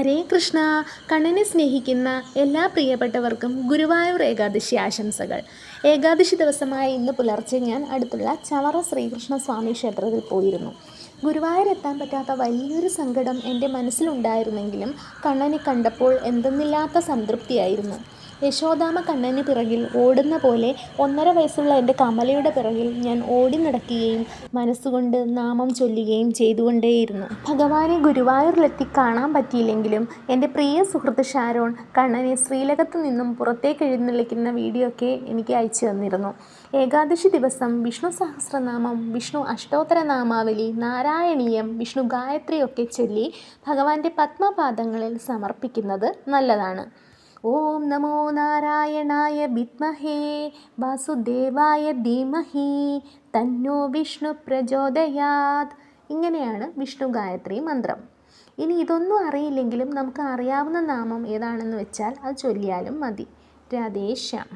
ഹരേ കൃഷ്ണ. കണ്ണനെ സ്നേഹിക്കുന്ന എല്ലാ പ്രിയപ്പെട്ടവർക്കും ഗുരുവായൂർ ഏകാദശി ആശംസകൾ. ഏകാദശി ദിവസമായ ഇന്ന് പുലർച്ചെ ഞാൻ അടുത്തുള്ള ചവറ ശ്രീകൃഷ്ണ സ്വാമി ക്ഷേത്രത്തിൽ പോയിരുന്നു. ഗുരുവായൂർ എത്താൻ പറ്റാത്ത വലിയൊരു സങ്കടം എന്റെ മനസ്സിലുണ്ടായിരുന്നെങ്കിലും കണ്ണനെ കണ്ടപ്പോൾ എന്തെന്നില്ലാത്ത സംതൃപ്തിയായിരുന്നു. യശോദാമ കണ്ണന് പിറകിൽ ഓടുന്ന പോലെ ഒന്നര വയസ്സുള്ള എന്റെ കമലയുടെ പിറകിൽ ഞാൻ ഓടി നടക്കുകയും മനസ്സുകൊണ്ട് നാമം ചൊല്ലുകയും ചെയ്തുകൊണ്ടേയിരുന്നു. ഭഗവാനെ ഗുരുവായൂരിലെത്തി കാണാൻ പറ്റിയില്ലെങ്കിലും എന്റെ പ്രിയ സുഹൃത്ത് ഷാരോൺ കണ്ണനെ ശ്രീലകത്ത് നിന്നും പുറത്തേക്ക് എഴുന്നള്ളിക്കുന്ന വീഡിയോ ഒക്കെ എനിക്ക് അയച്ചു തന്നിരുന്നു. ഏകാദശി ദിവസം വിഷ്ണു സഹസ്രനാമം വിഷ്ണു അഷ്ടോത്തര നാമാവലി നാരായണീയം വിഷ്ണു ഗായത്രി ഒക്കെ ചൊല്ലി ഭഗവാന്റെ പത്മപാദങ്ങളിൽ സമർപ്പിക്കുന്നത് നല്ലതാണ്. ഓം നമോ നാരായണായ വിദ്മഹേ വാസുദേവായ ധീമഹി തന്നോ വിഷ്ണു പ്രചോദയാത്. ഇങ്ങനെയാണ് വിഷ്ണു ഗായത്രി മന്ത്രം. ഇനി ഇതൊന്നും അറിയില്ലെങ്കിലും നമുക്ക് അറിയാവുന്ന നാമം ഏതാണെന്ന് വെച്ചാൽ അത് ചൊല്ലിയാലും മതി. രാധേശ്യാം